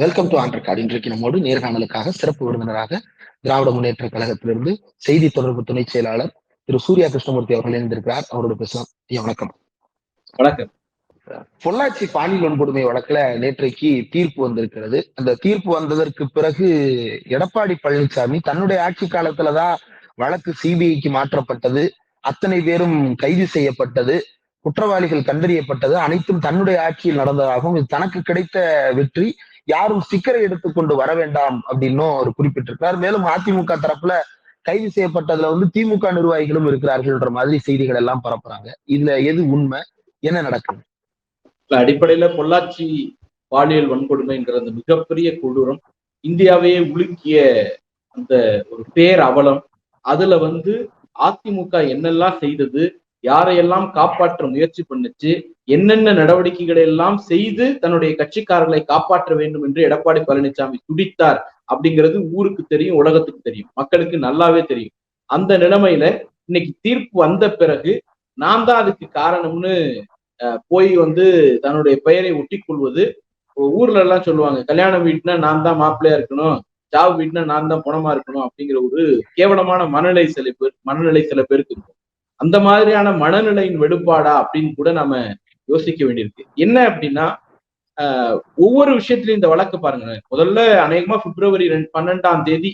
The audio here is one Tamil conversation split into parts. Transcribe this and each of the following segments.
வெல்கம் டு ஆண்டர் கார்டு இன்றைக்கு நம்மோடு நேர்காணலுக்காக சிறப்பு விருந்தினராக திராவிட முன்னேற்ற கழகத்திலிருந்து செய்தி தொடர்பு துணை செயலாளர் திரு சூர்யா கிருஷ்ணமூர்த்தி அவர்கள் இணைந்திருக்கிறார். அவரோட பேசலாம். ஐயா வணக்கம். வணக்கம். பொள்ளாச்சி பாலியல் வன்கொடுமை வழக்குல நேற்றைக்கு தீர்ப்பு வந்திருக்கிறது. அந்த தீர்ப்பு வந்ததற்கு பிறகு எடப்பாடி பழனிசாமி தன்னுடைய ஆட்சி காலத்துலதான் வழக்கு சிபிஐக்கு மாற்றப்பட்டது. அத்தனை பேரும் கைது செய்யப்பட்டது. குற்றவாளிகள் கண்டறியப்பட்டது. அனைத்தும் தன்னுடைய ஆட்சியில் நடந்ததாகவும் இது தனக்கு கிடைத்த வெற்றி. யாரும் சிக்கரை எடுத்துக்கொண்டு வர வேண்டாம் அப்படின்னும் அவர் குறிப்பிட்டிருக்கிறார். மேலும் அதிமுக தரப்புல கைது செய்யப்பட்டதுல வந்து திமுக நிர்வாகிகளும் இருக்கிறார்கள்ன்ற மாதிரி செய்திகள் எல்லாம் பரப்புறாங்க. இதுல எது உண்மை? என்ன நடக்குது? அடிப்படையில பொள்ளாச்சி பாலியல் வன்கொடுமைங்கிற அந்த மிகப்பெரிய கொடூரம் இந்தியாவையே உலுக்கிய அந்த ஒரு பேர் அவலம் அதுல வந்து அதிமுக என்னெல்லாம் செய்தது யாரையெல்லாம் காப்பாற்ற முயற்சி பண்ணுச்சு என்னென்ன நடவடிக்கைகளை எல்லாம் செய்து தன்னுடைய கட்சிக்காரர்களை காப்பாற்ற வேண்டும் என்று எடப்பாடி பழனிசாமி துடித்தார் அப்படிங்கிறது ஊருக்கு தெரியும் உலகத்துக்கு தெரியும். மக்களுக்கு நல்லாவே தெரியும். அந்த நிலைமையில இன்னைக்கு தீர்ப்பு வந்த பிறகு நான் தான் அதுக்கு காரணம்னு போய் வந்து தன்னுடைய பெயரை ஒட்டி கொள்வது ஊர்ல எல்லாம் சொல்லுவாங்க கல்யாணம் வீட்டுனா நான் தான் மாப்பிள்ளையா இருக்கணும் ஜாப் வீட்டுனா நான் தான் பணமா இருக்கணும் அப்படிங்கிற ஒரு கேவலமான மனநிலை சில பேர் மனநிலை சில பேருக்கு இருக்கும். அந்த மாதிரியான மனநிலையின் வெடுப்பாடா அப்படின்னு கூட நம்ம யோசிக்க வேண்டியிருக்கு. என்ன அப்படின்னா ஒவ்வொரு விஷயத்திலையும் இந்த வழக்கு பாருங்க முதல்ல அநேகமா பிப்ரவரி ரெண்டு பன்னெண்டாம் தேதி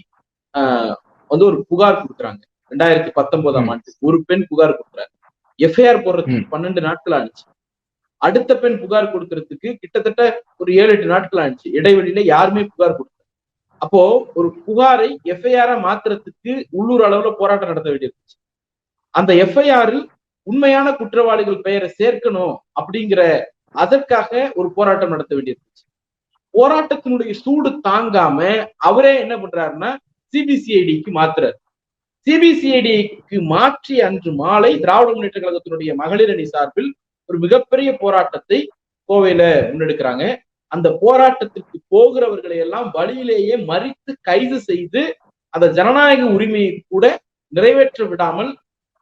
ஆஹ் வந்து ஒரு புகார் கொடுக்குறாங்க. ரெண்டாயிரத்தி பத்தொன்பதாம் ஆண்டு. ஒரு பெண் புகார் கொடுக்குறாரு. எஃப்ஐஆர் போடுறதுக்கு பன்னெண்டு நாட்கள் ஆனிச்சு அடுத்த பெண் புகார் கொடுக்கறதுக்கு கிட்டத்தட்ட ஒரு ஏழு எட்டு நாட்கள் ஆனிச்சு இடைவெளியில யாருமே புகார் கொடுக்கல. அப்போ ஒரு புகாரை எஃப்ஐஆரா மாத்துறதுக்கு உள்ளூர் அளவுல போராட்டம் நடத்த வேண்டியிருந்துச்சு. அந்த எஃப்ஐஆரில் உண்மையான குற்றவாளிகள் பெயரை சேர்க்கணும் அப்படிங்கிற அதற்காக ஒரு போராட்டம் நடத்த வேண்டியிருந்துச்சு. போராட்டத்தினுடைய சூடு தாங்காம அவரே என்ன பண்றாருன்னா சிபிசிஐடிக்கு மாத்துறாரு. சிபிசிஐடிக்கு மாற்றி அன்று மாலை திராவிட முன்னேற்ற கழகத்தினுடைய மகளிர் அணி சார்பில் ஒரு மிகப்பெரிய போராட்டத்தை கோவையில முன்னெடுக்கிறாங்க. அந்த போராட்டத்திற்கு போகிறவர்களை எல்லாம் வழியிலேயே மறித்து கைது செய்து அந்த ஜனநாயக உரிமையை கூட நிறைவேற்ற விடாமல்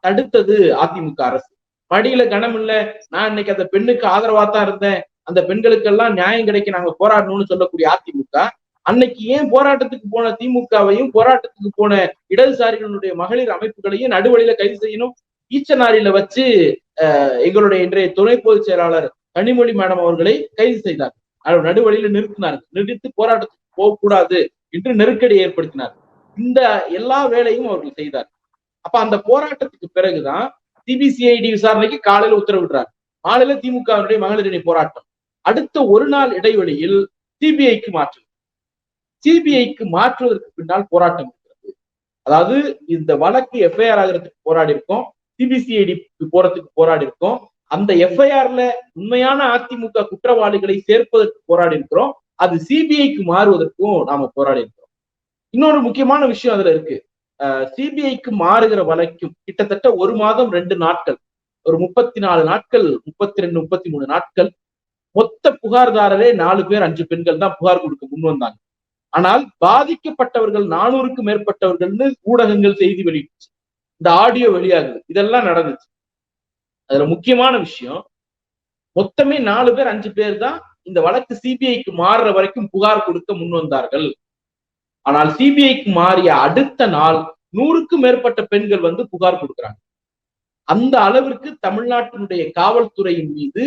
தடுத்தது அதிமுக அரசு. மடியில கனம் இல்ல. நான் இன்னைக்கு அந்த பெண்ணுக்கு ஆதரவா தான் இருந்தேன். அந்த பெண்களுக்கெல்லாம் நியாயம் கிடைக்க நாங்க போராடணும்னு சொல்லக்கூடிய அதிமுக அன்னைக்கு ஏன் போராட்டத்துக்கு போன திமுகவையும் போராட்டத்துக்கு போன இடதுசாரிகளுடைய மகளிர் அமைப்புகளையும் நடுவழியில கைது செய்யணும்? ஈச்சனாரியில வச்சு எங்களுடைய இன்றைய துணை பொதுச் செயலாளர் கனிமொழி மேடம் அவர்களை கைது செய்தார். நடுவழியில நிறுத்தினார். நிறுத்தி போராட்டத்துக்கு போகக்கூடாது என்று நெருக்கடி ஏற்படுத்தினார். இந்த எல்லா வேலையும் அவர்கள் செய்தார். அப்ப அந்த போராட்டத்துக்கு பிறகுதான் சிபிசிஐடி விசாரணைக்கு காலையில உத்தரவிடுறார். மாலையில திமுகவினுடைய மகளிர் அணி போராட்டம். அடுத்த ஒரு நாள் இடைவெளியில் சிபிஐக்கு மாற்று சிபிஐக்கு மாற்றுவதற்கு பின்னால் போராட்டம் இருக்கிறது. அதாவது இந்த வழக்கு எஃப்ஐஆர் ஆகிறதுக்கு போராடி இருக்கோம் சிபிசிஐடி போறதுக்கு போராடி இருக்கோம் அந்த எஃப்ஐஆர்ல உண்மையான அதிமுக குற்றவாளிகளை சேர்ப்பதற்கு போராடி இருக்கிறோம் அது சிபிஐக்கு மாறுவதற்கும் நாம போராடி இருக்கிறோம் இன்னொரு முக்கியமான விஷயம் அதுல இருக்கு. சிபிஐக்கு மாறுகிற வழக்கும் கிட்டத்தட்ட ஒரு மாதம் ரெண்டு நாட்கள் ஒரு முப்பத்தி நாலு நாட்கள் முப்பத்தி ரெண்டு முப்பத்தி மூணு நாட்கள் மொத்த புகார்தாரரே நாலு பேர் அஞ்சு பெண்கள் தான் புகார் கொடுக்க முன் வந்தாங்க. ஆனால் பாதிக்கப்பட்டவர்கள் நானூறுக்கும் மேற்பட்டவர்கள்னு ஊடகங்கள் செய்தி வெளியிட்டுச்சு இந்த ஆடியோ வெளியாகுது. இதெல்லாம் நடந்துச்சு. அதுல முக்கியமான விஷயம் மொத்தமே நாலு பேர் அஞ்சு பேர் தான் இந்த வழக்கு சிபிஐக்கு மாறுற வரைக்கும் புகார் கொடுக்க முன் வந்தார்கள். ஆனால் சிபிஐக்கு மாறிய அடுத்த நாள் நூறுக்கும் மேற்பட்ட பெண்கள் வந்து புகார் கொடுக்குறாங்க. அந்த அளவிற்கு தமிழ்நாட்டினுடைய காவல்துறையின் மீது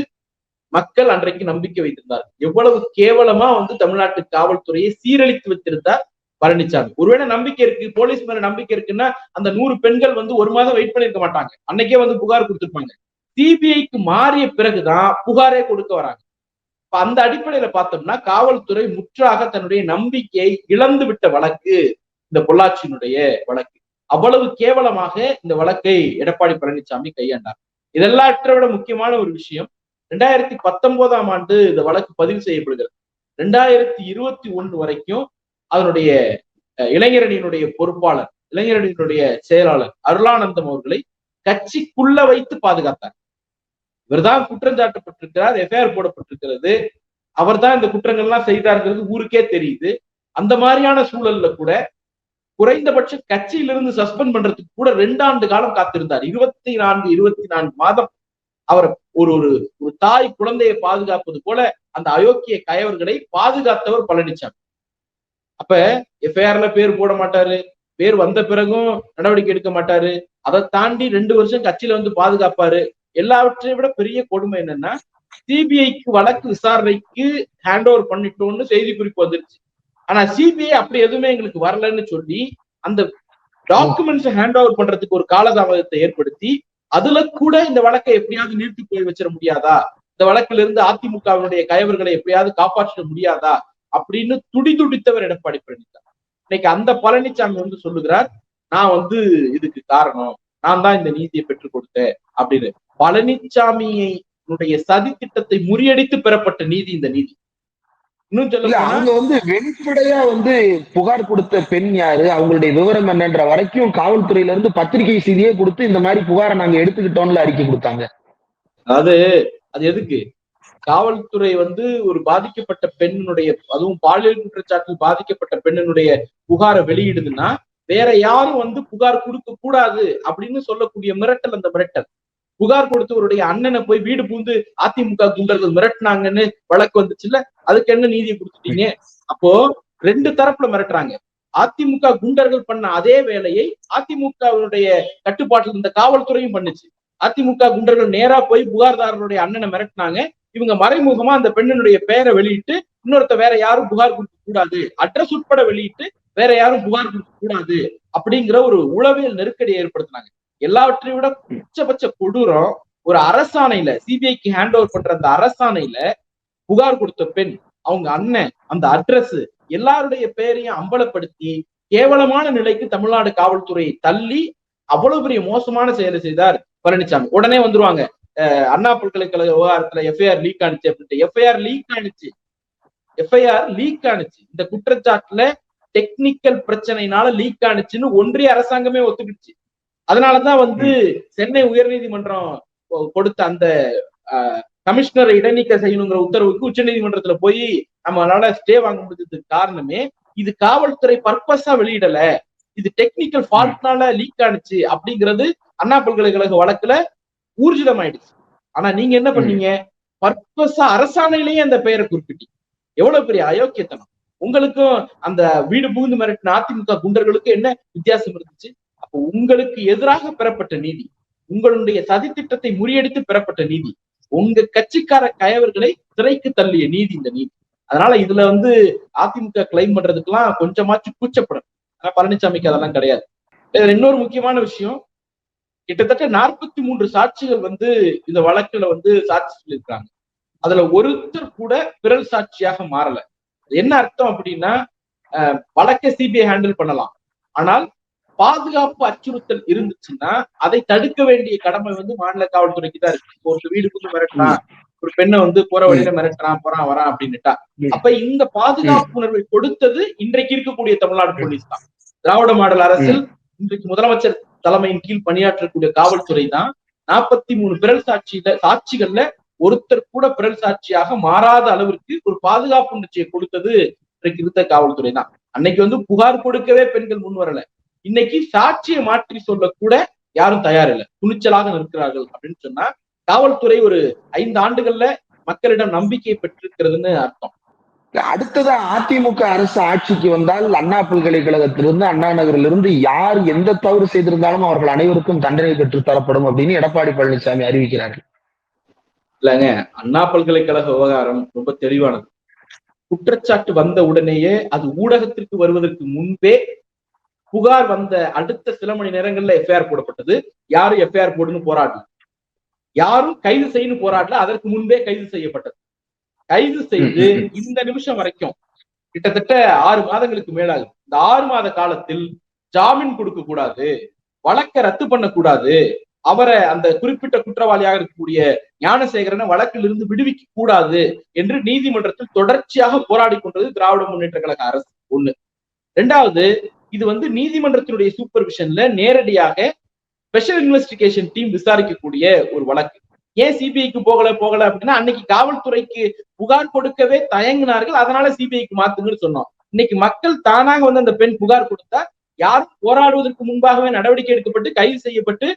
மக்கள் அன்றைக்கு நம்பிக்கை வைத்திருந்தார்கள். எவ்வளவு கேவலமா வந்து தமிழ்நாட்டு காவல்துறையை சீரழித்து வைத்திருந்தார் பழனிசாமி ஒருவேளை நம்பிக்கை இருக்கு போலீஸ் மேல நம்பிக்கை இருக்குன்னா அந்த நூறு பெண்கள் வந்து ஒரு மாதம் வெயிட் பண்ணிருக்க மாட்டாங்க. அன்னைக்கே வந்து புகார் கொடுத்திருப்பாங்க. சிபிஐக்கு மாறிய பிறகுதான் புகாரே கொடுக்க வராங்க. அந்த அடிப்படையில பார்த்தோம்னா காவல்துறை முற்றாக தன்னுடைய நம்பிக்கையை இழந்து விட்ட வழக்கு இந்த பொள்ளாச்சியினுடைய வழக்கு. அவ்வளவு கேவலமாக இந்த வழக்கை எடப்பாடி பழனிசாமி கையாண்டார். இதெல்லாற்ற விட முக்கியமான ஒரு விஷயம். ரெண்டாயிரத்தி பத்தொன்பதாம் ஆண்டு இந்த வழக்கு பதிவு செய்யப்படுகிறது. ரெண்டாயிரத்தி இருபத்தி ஒண்ணு வரைக்கும் அதனுடைய இளைஞரணியினுடைய பொறுப்பாளர் இளைஞரணியினுடைய செயலாளர் அருளானந்தம் அவர்களை கட்சிக்குள்ள வைத்து பாதுகாத்தார். இவர்தான் குற்றம் சாட்டப்பட்டிருக்கிறார் எஃப்ஐஆர் போடப்பட்டிருக்கிறது. அவர் தான் இந்த குற்றங்கள்லாம் செய்தார்ங்கிறது ஊருக்கே தெரியுது. அந்த மாதிரியான சூழல்ல கூட குறைந்தபட்ச கட்சியிலிருந்து சஸ்பெண்ட் பண்றதுக்கு கூட ரெண்டு ஆண்டு காலம் காத்திருந்தார். இருபத்தி நான்கு இருபத்தி நான்கு மாதம் அவர் ஒரு ஒரு ஒரு தாய் குழந்தையை பாதுகாப்பது போல அந்த அயோக்கிய கயவர்களை பாதுகாத்தவர் பழனிசாமி அப்ப எஃப்ஐஆர்ல பேர் போட மாட்டாரு. பேர் வந்த பிறகும் நடவடிக்கை எடுக்க மாட்டாரு. அதை தாண்டி ரெண்டு வருஷம் கட்சியில வந்து பாதுகாப்பாரு. எல்லாவற்றையும் விட பெரிய கொடுமை என்னன்னா சிபிஐக்கு வழக்கு விசாரணைக்கு ஹேண்ட் ஓவர் பண்ணிட்டோம்னு செய்தி குறிப்பு வந்துருச்சு. ஆனா சிபிஐ அப்படி எதுவுமே எங்களுக்கு வரலன்னு சொல்லி அந்த டாக்குமெண்ட்ஸ் ஹேண்ட் ஓவர் பண்றதுக்கு ஒரு காலதாமதத்தை ஏற்படுத்தி அதுல கூட இந்த வழக்கை எப்படியாவது நிறுத்தி போய் வச்சிட முடியாதா? இந்த வழக்குல இருந்து அதிமுகவினுடைய கயவர்களை எப்படியாவது காப்பாற்ற முடியாதா? அப்படின்னு துடி துடித்தவர் எடப்பாடி பழனிசாமி. இன்னைக்கு அந்த பழனிசாமி வந்து சொல்லுகிறார் நான் வந்து இதுக்கு காரணம். நான் தான் இந்த நீதியை பெற்றுக் கொடுத்தேன் அப்படின்னு பழனிசாமியை சதி திட்டத்தை முறியடித்து பெறப்பட்ட நீதி இந்த நீதி. அவங்க வந்து வெளிப்படையா வந்து புகார் கொடுத்த பெண் யாரு அவங்களுடைய விவரம் என்னன்ற வரைக்கும் காவல்துறையில இருந்து பத்திரிகை செய்தியே கொடுத்து இந்த மாதிரி புகாரை நாங்க எடுத்துக்கிட்டோம்ல அறிக்கை கொடுத்தாங்க. அதாவது அது எதுக்கு? காவல்துறை வந்து ஒரு பாதிக்கப்பட்ட பெண்ணுடைய அதுவும் பாலியல் குற்றச்சாட்டில் பாதிக்கப்பட்ட பெண்ணினுடைய புகாரை வெளியிடுதுன்னா வேற யாரும் வந்து புகார் கொடுக்க கூடாது அப்படின்னு சொல்லக்கூடிய மிரட்டல் அந்த மிரட்டல். புகார் கொடுத்தவருடைய அண்ணனை போய் வீடு பூந்து அதிமுக குண்டர்கள் மிரட்டினாங்கன்னு வழக்கு வந்துச்சுல்ல? அதுக்கு என்ன நீதியை கொடுத்துட்டீங்க? அப்போ ரெண்டு தரப்புல மிரட்டுறாங்க. அதிமுக குண்டர்கள் பண்ண அதே வேலையை அதிமுகவுடைய கட்டுப்பாட்டில் இருந்த காவல்துறையும் பண்ணுச்சு. அதிமுக குண்டர்கள் நேரா போய் புகார்தாரருடைய அண்ணனை மிரட்டினாங்க. இவங்க மறைமுகமா அந்த பெண்ணினுடைய பெயரை வெளியிட்டு இன்னொருத்த வேற யாரும் புகார் கொடுக்க கூடாது. அட்ரஸ் உட்பட வெளியிட்டு வேற யாரும் புகார் கொடுக்க கூடாது அப்படிங்கிற ஒரு உளவியல் நெருக்கடியை ஏற்படுத்தினாங்க. எல்லாவற்றையும் விட உச்சபட்ச கொடூரம் ஒரு அரசாணையில சிபிஐக்கு ஹேண்ட் ஓவர் பண்ற அந்த அரசாணையில புகார் கொடுத்த பெண் அவங்க அண்ணன் அந்த அட்ரஸ் எல்லாருடைய பெயரையும் அம்பலப்படுத்தி கேவலமான நிலைக்கு தமிழ்நாடு காவல்துறையை தள்ளி அவ்வளவு பெரிய மோசமான செயலை செய்தார் பழனிசாமி உடனே வந்துருவாங்க. அஹ் அண்ணா பல்கலைக்கழக விவகாரத்துல எஃப்ஐஆர் லீக் ஆனிச்சு அப்படின்ட்டு. எஃப்ஐஆர் லீக் ஆனிச்சு. எஃப்ஐஆர் லீக் ஆனிச்சு. இந்த குற்றச்சாட்டுல டெக்னிக்கல் பிரச்சனைனால லீக் ஆனிச்சுன்னு ஒன்றிய அரசாங்கமே ஒத்துக்கிடுச்சு. அதனாலதான் வந்து சென்னை உயர்நீதிமன்றம் கொடுத்த அந்த கமிஷனரை இடைநீக்க செய்யணுங்கிற உத்தரவுக்கு உச்சநீதிமன்றத்துல போய் நம்மளால ஸ்டே வாங்க முடிஞ்சதுக்கு காரணமே இது காவல்துறை பர்பஸா வெளியிடல. இது டெக்னிக்கல் ஃபால்ட்னால லீக் ஆனிச்சு அப்படிங்கிறது அண்ணா பல்கலைக்கழக வழக்குல ஊர்ஜிதமாயிடுச்சு. ஆனா நீங்க என்ன பண்ணீங்க? பர்பஸா அரசாணையிலேயே அந்த பெயரை குறிப்பிட்டீங்க. எவ்வளவு பெரிய அயோக்கியத்தனம். உங்களுக்கும் அந்த வீடு புகுந்து மிரட்டின அதிமுக குண்டர்களுக்கும் என்ன வித்தியாசம் இருந்துச்சு? அப்போ உங்களுக்கு எதிராக பெறப்பட்ட நீதி உங்களுடைய சதி திட்டத்தை முறியடித்து பெறப்பட்ட நீதி உங்க கட்சிக்கார கயவர்களை திரைக்கு தள்ளிய நீதி இந்த நீதி. அதனால இதுல வந்து அதிமுக கிளைம் பண்றதுக்கெல்லாம் கொஞ்சமாச்சும் கூச்சப்படும். ஆனா பழனிசாமிக்கு அதெல்லாம் கிடையாது. இதுல இன்னொரு முக்கியமான விஷயம் கிட்டத்தட்ட நாற்பத்தி மூன்று சாட்சிகள் வந்து இந்த வழக்குல வந்து சாட்சி சொல்லியிருக்காங்க அதுல ஒருத்தர் கூட பிறல் சாட்சியாக மாறல. என்ன அர்த்தம் அப்படின்னா வழக்கை சிபிஐ ஹேண்டில் பண்ணலாம். ஆனால் பாதுகாப்பு அச்சுறுத்தல் இருந்துச்சுன்னா அதை தடுக்க வேண்டிய கடமை வந்து மாநில காவல்துறைக்கு தான் இருக்கு. இப்போ ஒரு வீடு புது மிரட்டுறான் ஒரு பெண்ணை வந்து போற வழியில மிரட்டுறான் போறான் வரான் அப்படின்னுட்டா. அப்ப இந்த பாதுகாப்பு உணர்வை கொடுத்தது இன்றைக்கு இருக்கக்கூடிய தமிழ்நாடு போலீஸ் தான். திராவிட மாடல் அரசில் இன்றைக்கு முதலமைச்சர் தலைமையின் கீழ் பணியாற்றக்கூடிய காவல்துறை தான் நாற்பத்தி மூணு பிறல் சாட்சியில சாட்சிகள்ல ஒருத்தர் கூட பிறல் சாட்சியாக மாறாத அளவிற்கு ஒரு பாதுகாப்பு உணர்ச்சியை கொடுத்தது இன்றைக்கு இருந்த காவல்துறை தான். அன்னைக்கு வந்து புகார் கொடுக்கவே பெண்கள் முன் வரல. இன்னைக்கு சாட்சியை மாற்றி சொல்லக்கூட யாரும் தயாரில்லை. துணிச்சலாக நிற்கிறார்கள் அப்படின்னு சொன்னா காவல்துறை ஒரு ஐந்து ஆண்டுகள்ல மக்களிடம் நம்பிக்கை பெற்றிருக்கிறதுன்னு அர்த்தம். அடுத்ததா அதிமுக அரசு ஆட்சிக்கு வந்தால் அண்ணா பல்கலைக்கழகத்திலிருந்து அண்ணா நகரிலிருந்து யார் எந்த தவறு செய்திருந்தாலும் அவர்கள் அனைவருக்கும் தண்டனை பெற்று தரப்படும் அப்படின்னு எடப்பாடி பழனிசாமி அறிவிக்கிறார்கள். இல்லைங்க. அண்ணா பல்கலைக்கழக விவகாரம் ரொம்ப தெளிவானது. குற்றச்சாட்டு வந்த உடனேயே அது ஊடகத்திற்கு வருவதற்கு முன்பே புகார் வந்த அடுத்த சில மணி நேரங்கள்ல எஃப்ஐஆர் போடப்பட்டது. யாரும் எஃப்ஐஆர் போடுன்னு போராடல. யாரும் கைது செய்யணும் போராடல. அதற்கு முன்பே கைது செய்யப்பட்டது. கைது செய்து இந்த நிமிஷம் வரைக்கும் கிட்டத்தட்ட ஆறு மாதங்களுக்கு மேலாகும். இந்த ஆறு மாத காலத்தில் ஜாமீன் கொடுக்க கூடாது வழக்கை ரத்து பண்ணக்கூடாது. அவரை அந்த குறிப்பிட்ட குற்றவாளியாக இருக்கக்கூடிய ஞானசேகரனை வழக்கிலிருந்து விடுவிக்க கூடாது என்று நீதிமன்றத்தில் தொடர்ச்சியாக போராடி கொண்டது திராவிட முன்னேற்ற கழக அரசு. ஒண்ணு. ரெண்டாவது இது வந்து நீதிமன்றத்தினுடைய சூப்பர்விஷன்ல நேரடியாக ஸ்பெஷல் இன்வெஸ்டிகேஷன் டீம் விசாரிக்கக்கூடிய ஒரு வழக்கு. ஏன் சிபிஐக்கு போகல போகல அப்படின்னா அன்னைக்கு காவல்துறைக்கு புகார் கொடுக்கவே தயங்கினார்கள் அதனால சிபிஐக்கு மாத்துங்கன்னு சொன்னோம். இன்னைக்கு மக்கள் தானாக வந்து அந்த பெண் புகார் கொடுத்தா யாரும் போராடுவதற்கு முன்பாகவே நடவடிக்கை எடுக்கப்பட்டு கைது செய்யப்பட்டு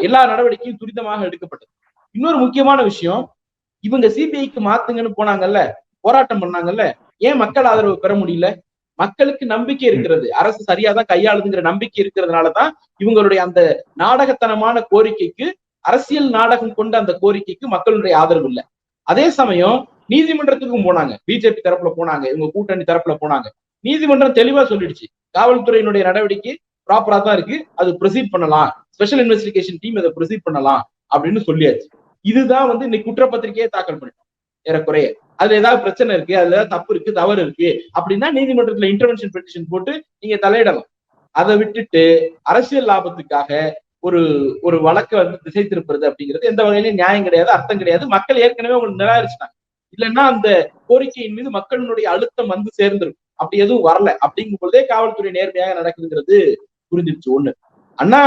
எல்லா நடவடிக்கையும் துரிதமாக எடுக்கப்பட்டது. இன்னொரு முக்கியமான விஷயம் இவங்க சிபிஐக்கு மாத்துங்கன்னு போனாங்கல்ல போராட்டம் பண்ணாங்கல்ல ஏன் மக்கள் ஆதரவு பெற முடியல? மக்களுக்கு நம்பிக்கை இருக்கிறது. அரசு சரியாதான் கையாளுதுங்கிற நம்பிக்கை இருக்கிறதுனாலதான் இவங்களுடைய அந்த நாடகத்தனமான கோரிக்கைக்கு அரசியல் நாடகம் கொண்ட அந்த கோரிக்கைக்கு மக்களுடைய ஆதரவு இல்லை. அதே சமயம் நீதிமன்றத்துக்கும் போனாங்க. பிஜேபி தரப்புல போனாங்க. இவங்க கூட்டணி தரப்புல போனாங்க. நீதிமன்றம் தெளிவா சொல்லிடுச்சு. காவல்துறையினுடைய நடவடிக்கை ப்ராப்பரா தான் இருக்கு. அது ப்ரொசீட் பண்ணலாம். ஸ்பெஷல் இன்வெஸ்டிகேஷன் டீம் இதை ப்ரொசீட் பண்ணலாம் அப்படின்னு சொல்லியாச்சு. இதுதான் வந்து இன்னைக்கு குற்றப்பத்திரிகையை தாக்கல் பண்ணிட்டோம். ஏறக்குறைய. அதுல ஏதாவது பிரச்சனை இருக்கு அதுல ஏதாவது தப்பு இருக்கு தவறு இருக்கு அப்படின்னா நீதிமன்றத்துல இன்டர்வென்ஷன் பெட்டிஷன் போட்டு நீங்க தலையிடலாம். அதை விட்டுட்டு அரசியல் லாபத்துக்காக ஒரு ஒரு வழக்கை வந்து திசை திருப்புறது அப்படிங்கிறது எந்த வகையிலும் நியாயம் கிடையாது அர்த்தம் கிடையாது. மக்கள் ஏற்கனவே உங்களுக்கு நிராகரிச்சிட்டாங்க. இல்லைன்னா அந்த கோரிக்கையின் மீது மக்களினுடைய அழுத்தம் வந்து சேர்ந்துரும். அப்படி எதுவும் வரல. அப்படிங்கும் பொழுதே காவல்துறை நேர்மையாக நடக்குதுங்கிறது புரிஞ்சிருச்சு ஒண்ணு. அண்ணா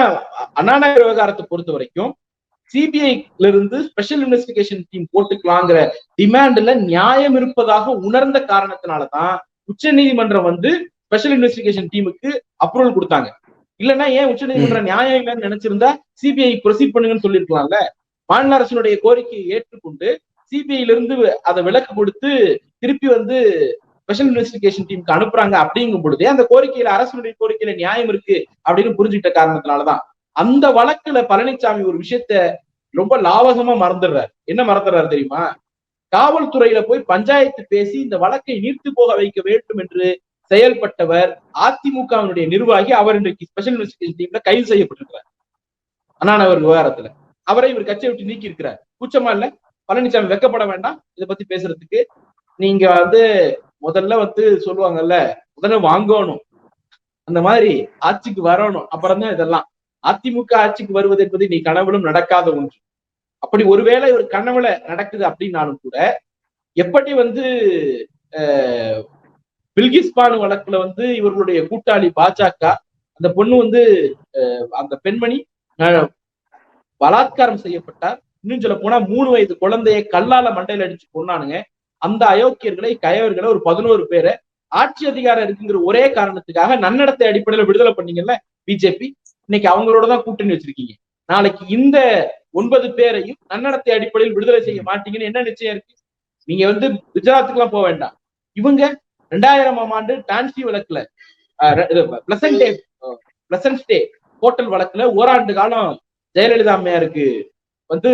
அண்ணா நகர் விவகாரத்தை பொறுத்த வரைக்கும் சிபிஐல இருந்து ஸ்பெஷல் இன்வெஸ்டிகேஷன் டீம் போட்டுக்கலாங்கிற டிமாண்ட்ல நியாயம் இருப்பதாக உணர்ந்த காரணத்தினாலதான் உச்ச நீதிமன்றம் வந்து ஸ்பெஷல் இன்வெஸ்டிகேஷன் டீமுக்கு அப்ரூவல் கொடுத்தாங்க. இல்லைன்னா ஏன் உச்ச நீதிமன்றம் நியாயம் இல்லைன்னு நினைச்சிருந்தா சிபிஐ ப்ரொசீட் பண்ணுங்கன்னு சொல்லியிருக்கலாம்ல? மாநில அரசினுடைய கோரிக்கையை ஏற்றுக்கொண்டு சிபிஐல இருந்து அதை விலக்கு கொடுத்து திருப்பி வந்து ஸ்பெஷல் இன்வெஸ்டிகேஷன் டீமுக்கு அனுப்புறாங்க அப்படிங்கும் பொழுதே அந்த கோரிக்கையில அரசுடைய கோரிக்கையில நியாயம் இருக்கு அப்படின்னு புரிஞ்சுக்கிட்ட காரணத்தினாலதான். அந்த வழக்குல பழனிசாமி ஒரு விஷயத்த ரொம்ப லாவகமா மறந்துடுறாரு. என்ன மறந்துடுறாரு தெரியுமா? காவல்துறையில போய் பஞ்சாயத்து பேசி இந்த வழக்கை நீர்த்து போக வைக்க வேண்டும் என்று செயல்பட்டவர் அதிமுகவினுடைய நிர்வாகி அவர் இன்றைக்கு ஸ்பெஷல் இன்வெஸ்டிகேஷன் டீம்ல கைது செய்யப்பட்டிருக்கிறார். அண்ணாநகர் விவகாரத்துல. அவரை இவர் கட்சியை விட்டு நீக்கி இருக்கிறார் கூச்சமா இல்ல? பழனிசாமி வெக்கப்பட வேண்டாம். இதை பத்தி பேசுறதுக்கு நீங்க வந்து முதல்ல வந்து சொல்லுவாங்கல்ல முதல்ல வாங்கணும். அந்த மாதிரி ஆட்சிக்கு வரணும். அப்புறம் தான் இதெல்லாம். அதிமுக ஆட்சிக்கு வருவது என்பது நீ கனவுலும் நடக்காத ஒன்று. அப்படி ஒருவேளை ஒரு கனவுல நடக்குது அப்படின்னாலும் கூட எப்படி வந்து பில்கிஸ் பானு வழக்குல வந்து இவர்களுடைய கூட்டாளி பாஜக அந்த பொண்ணு வந்து அந்த பெண்மணி பலாத்காரம் செய்யப்பட்டார். இன்னும் சொல்ல போனா மூணு வயது குழந்தைய கல்லால மண்டையில அடிச்சு கொண்டானுங்க அந்த அயோக்கியர்களை கயவர்களை ஒரு பதினோரு பேரை ஆட்சி அதிகாரம் இருக்குங்கிற ஒரே காரணத்துக்காக நன்னடத்தை அடிப்படையில விடுதலை பண்ணீங்கல்ல பிஜேபி? இன்னைக்கு அவங்களோட தான் கூட்டணி வச்சிருக்கீங்க. நாளைக்கு இந்த ஒன்பது பேரையும் நன்னடத்தை அடிப்படையில் விடுதலை செய்ய மாட்டீங்கன்னு என்ன நிச்சயம் இருக்கு? நீங்க வந்து குஜராத்துக்கு எல்லாம் போக வேண்டாம். இவங்க ரெண்டாயிரமாம் ஆண்டு டான்சி வழக்குல pleasant day pleasant day hotel வழக்குல ஓராண்டு காலம் ஜெயலலிதா அம்மையாருக்கு வந்து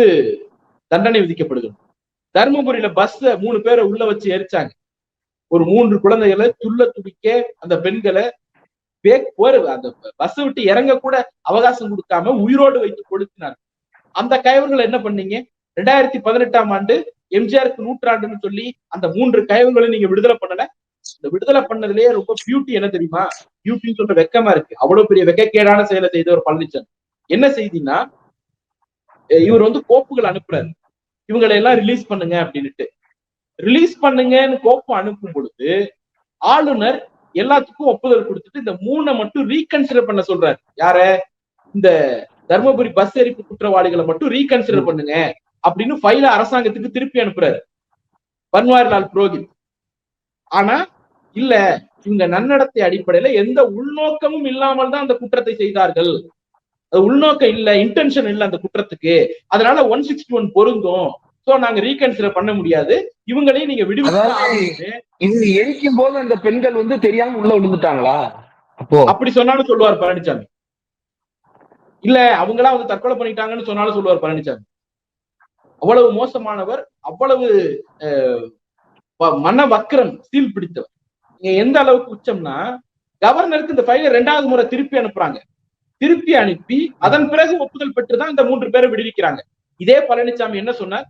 தண்டனை விதிக்கப்படுகிறது தருமபுரியில பஸ் மூணு பேரை உள்ள வச்சு எரிச்சாங்க ஒரு மூன்று குழந்தைகளை துள்ள துடிக்க அந்த பெண்களை போற அந்த பஸ் விட்டு இறங்க கூட அவகாசம் கொடுக்காம உயிரோடு வைத்து கொளுத்தினார் அந்த கயவர்கள் என்ன பண்ணீங்க? ரெண்டாயிரத்தி பதினெட்டாம் ஆண்டு எம்ஜிஆருக்கு நூற்றாண்டுன்னு சொல்லி அந்த மூன்று கயவர்களை நீங்க விடுதலை பண்ணல. இந்த விடுதலை பண்ணதுலயே ரொம்ப பியூட்டி என்ன தெரியுமா? பியூட்டின்னு சொல்ற வெக்கமா இருக்கு. அவ்வளவு பெரிய வெக்கக்கேடான செயலை செய்தவர் பழனிசாமி என்ன செய்தின்னா இவர் வந்து கோப்புகள் அனுப்புறாரு. இவங்களை எல்லாம் ரிலீஸ் பண்ணுங்க அப்படின்னுட்டு. ரிலீஸ் பண்ணுங்கன்னு கோப்பம் அனுப்பும் பொழுது ஆளுநர் எல்லாத்துக்கும் ஒப்புதல் கொடுத்துட்டு இந்த மூணை மட்டும் ரீகன்சிடர் பண்ண சொல்றாரு. யார? இந்த தர்மபுரி பஸ் எரிப்பு குற்றவாளிகளை மட்டும் ரீகன்சிடர் பண்ணுங்க அப்படின்னு ஃபைல அரசாங்கத்துக்கு திருப்பி அனுப்புறாரு. பன்வாரிலால் புரோஹித். ஆனா இல்ல இவங்க நன்னடத்தை அடிப்படையில எந்த உள்நோக்கமும் இல்லாமல் தான் அந்த குற்றத்தை செய்தார்கள். உள்நோக்கம் இல்ல இன்டென்ஷன் இல்ல அந்த குற்றத்துக்கு. அதனால ஒன் சிக்ஸ்டி ஒன் பொருந்தும். சோ நாங்க ரீகன்சிடர் பண்ண முடியாது. இவங்களையும் நீங்க விடுவிச்சு இது எரிக்கும் போது அந்த பெண்கள் வந்து தெரியாம உள்ள விழுந்துட்டாங்களா? அப்போ. அப்படி சொன்னாலும் சொல்லுவார் பழனிசாமி இல்ல அவங்களா வந்து தற்கொலை பண்ணிட்டாங்கன்னு சொன்னாலும் சொல்லுவார் பழனிசாமி அவ்வளவு மோசமானவர் அவ்வளவு மன வக்கரம் சீல் பிடித்தவர். நீங்க எந்த அளவுக்கு உச்சம்னா கவர்னருக்கு இந்த ஃபைல ரெண்டாவது முறை திருப்பி அனுப்புறாங்க. திருப்பி அனுப்பி அதன் பிறகு ஒப்புதல் பெற்றுதான் இந்த மூன்று பேரை விடுவிக்கிறாங்க. இதே பழனிசாமி என்ன சொன்னார்?